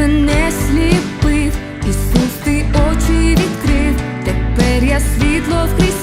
мене сліпив, Ісус, ти очі відкрив, тепер я світло в Христі.